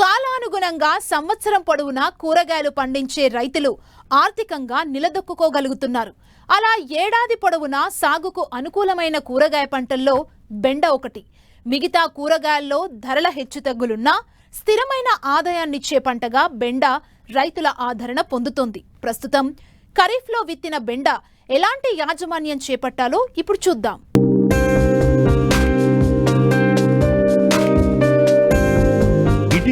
కాలానుగుణంగా సంవత్సరం పొడవునా కూరగాయలు పండించే రైతులు ఆర్థికంగా నిలదొక్కుకోగలుగుతున్నారు. అలా ఏడాది పొడవునా సాగుకు అనుకూలమైన కూరగాయ పంటల్లో బెండ ఒకటి. మిగతా కూరగాయల్లో ధరల హెచ్చుతగ్గులున్నా స్థిరమైన ఆదాయాన్నిచ్చే పంటగా బెండ రైతుల ఆదరణ పొందుతోంది. ప్రస్తుతం ఖరీఫ్లో విత్తిన బెండ ఎలాంటి యాజమాన్యం చేపట్టాలో ఇప్పుడు చూద్దాం.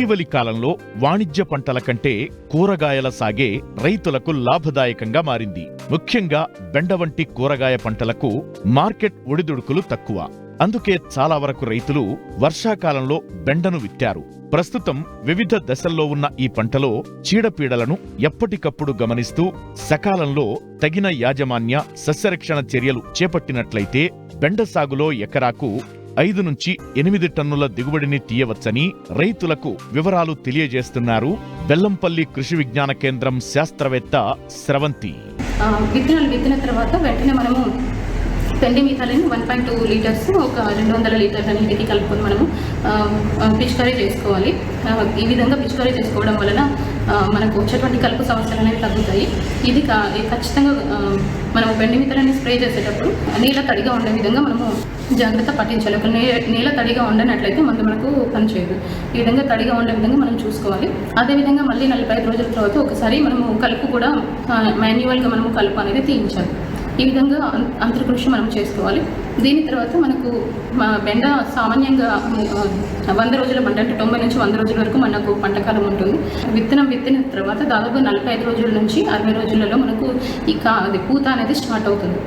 ఇటీవలి కాలంలో వాణిజ్య పంటల కంటే కూరగాయల సాగే రైతులకు లాభదాయకంగా మారింది. ముఖ్యంగా బెండ వంటి కూరగాయ పంటలకు మార్కెట్ ఒడిదుడుకులు తక్కువ. అందుకే చాలా వరకు రైతులు వర్షాకాలంలో బెండను విత్తారు. ప్రస్తుతం వివిధ దశల్లో ఉన్న ఈ పంటలో చీడపీడలను ఎప్పటికప్పుడు గమనిస్తూ సకాలంలో తగిన యాజమాన్య సస్యరక్షణ చర్యలు చేపట్టినట్లయితే బెండ సాగులో ఎకరాకు ఐదు నుంచి ఎనిమిది టన్నుల దిగుబడిని తీయవచ్చని రైతులకు వివరాలు తెలియజేస్తున్నారు బెల్లంపల్లి కృషి విజ్ఞాన కేంద్రం శాస్త్రవేత్త స్రవంతి. విత్తనాలు విత్తిన తర్వాత వెంటనే మనము పెండి వన్ పాయింట్ టూ లీటర్స్ ఒక రెండు వందల లీటర్స్ నీటికి కలుపుకొని మనము పిచికారీ చేసుకోవాలి. ఈ విధంగా పిచికారీ చేసుకోవడం వలన మనకు వచ్చేటువంటి కలుపు సమస్యలు అనేవి తగ్గుతాయి. ఇది కా- ఖచ్చితంగా మనం మనము పెండి స్ప్రే చేసేటప్పుడు నీళ్ళ తడిగా ఉండే విధంగా మనము జాగ్రత్త పట్టించాలి. ఒక నే నీళ్ళ తడిగా ఉండనట్లయితే మందు మనకు పనిచేయదు. ఈ విధంగా తడిగా ఉండే విధంగా మనం చూసుకోవాలి. అదేవిధంగా మళ్ళీ నలభై ఐదు రోజుల తర్వాత ఒకసారి మనము కలుపు కూడా మాన్యువల్గా మనము కలుపు అనేది తీయించాలి. ఈ విధంగా అంతర్కృషి మనం చేసుకోవాలి. దీని తర్వాత మనకు మా బెండ సామాన్యంగా వంద రోజుల పంట అంటే తొంభై నుంచి వంద రోజుల వరకు మనకు పంటకాలం ఉంటుంది. విత్తనం విత్తిన తర్వాత దాదాపు నలభై ఐదు రోజుల నుంచి అరవై రోజులలో మనకు ఈ కా అది పూత అనేది స్టార్ట్ అవుతుంది.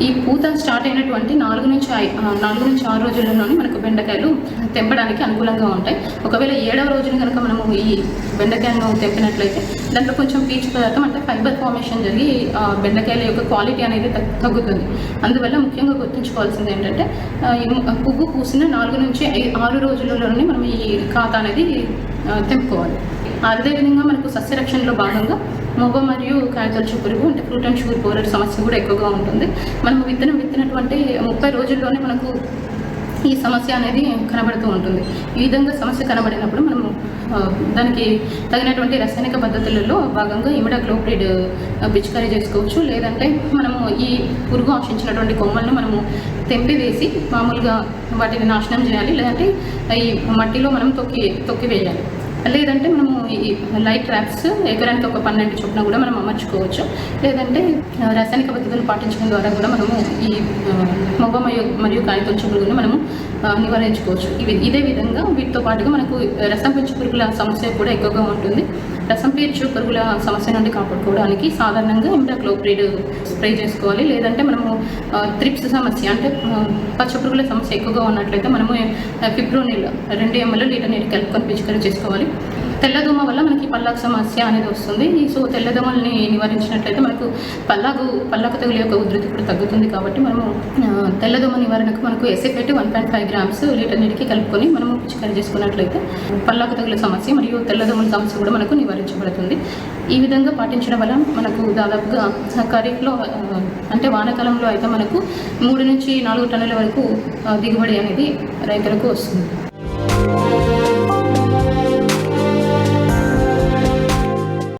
ఈ పూత స్టార్ట్ అయినటువంటి నాలుగు నుంచి ఐ- నాలుగు నుంచి ఆరు రోజుల్లోనే మనకు బెండకాయలు తెంపడానికి అనుకూలంగా ఉంటాయి. ఒకవేళ ఏడవ రోజున కనుక మనము ఈ బెండకాయలను తెంపినట్లయితే దాంట్లో కొంచెం పీచు పదార్థం అంటే ఫైబర్ ఫార్మేషన్ జరిగి బెండకాయల యొక్క క్వాలిటీ అనేది తగ్గుతుంది. అందువల్ల ముఖ్యంగా గుర్తుంచుకోవాల్సింది ఏంటంటే పువ్వు పూసిన నాలుగు నుంచి ఆరు రోజులలోనే మనం ఈ ఖాతా అనేది తెంపుకోవాలి. అదేవిధంగా మనకు సస్యరక్షణలో భాగంగా మొవ్వ మరియు కాయతొలచు పురుగు అంటే ఫ్రూట్ అండ్ షుగర్ బోరర్ సమస్య కూడా ఎక్కువగా ఉంటుంది. మనం విత్తనం విత్తినటువంటి ముప్పై రోజుల్లోనే మనకు ఈ సమస్య అనేది కనబడుతూ ఉంటుంది. ఈ విధంగా సమస్య కనబడినప్పుడు మనము దానికి తగినటువంటి రసాయనిక పద్ధతులలో భాగంగా ఇమిడాక్లోప్రిడ్ పిచికారీ చేసుకోవచ్చు. లేదంటే మనము ఈ పురుగు ఆశించినటువంటి కొమ్మలను మనము తెంపివేసి మామూలుగా వాటిని నాశనం చేయాలి. లేదంటే ఈ మట్టిలో మనం తొక్కి తొక్కి వేయాలి. లేదంటే మనము ఈ లైట్ ట్రాప్స్ ఎకరానికి ఒక పన్నెండు చొప్పున కూడా మనం అమర్చుకోవచ్చు. లేదంటే రసాయనిక రాసాయనిక పద్ధతులు పాటించడం ద్వారా కూడా మనము ఈ ఆ, మొగ్గ మరియు మరియు కాయతొచ్చు పురుగును మనము నివారించుకోవచ్చు. ఇవి ఇదే విధంగా వీటితో పాటుగా మనకు రసం పీల్చు పురుగుల సమస్య కూడా ఎక్కువగా ఉంటుంది. రసం పీల్చు పురుగుల సమస్య నుండి కాపాడుకోవడానికి సాధారణంగా ఇంటాక్లోప్రిడ్ స్ప్రే చేసుకోవాలి. లేదంటే మనము త్రిప్స్ సమస్య అంటే ఆ, పచ్చ పురుగుల సమస్య ఎక్కువగా ఉన్నట్లయితే మనము ఫిబ్రోనిల్ రెండు ఎంఎల్ లీటర్ నీటి కలుపుకొని పిచికారీ చేసుకోవాలి. తెల్లదోమ వల్ల మనకి పల్లాకు సమస్య అనేది వస్తుంది. ఈ సో తెల్లదోమల్ని నివారించినట్లయితే మనకు పల్లాకు పల్లాకు తెగులు యొక్క ఉధృతి కూడా తగ్గుతుంది కాబట్టి మనము తెల్లదోమ నివారణకు మనకు acephate one point five grams litre నీటికి కలుపుకొని మనము పిచికారి చేసుకున్నట్లయితే పల్లాకు తగుల సమస్య మరియు తెల్లదోమల సమస్య కూడా మనకు నివారించబడుతుంది. ఈ విధంగా పాటించడం వల్ల మనకు దాదాపుగా ఖరీఫ్లో అంటే వానాకాలంలో అయితే మనకు మూడు నుంచి నాలుగు టన్నుల వరకు దిగుబడి అనేది రైతులకు వస్తుంది.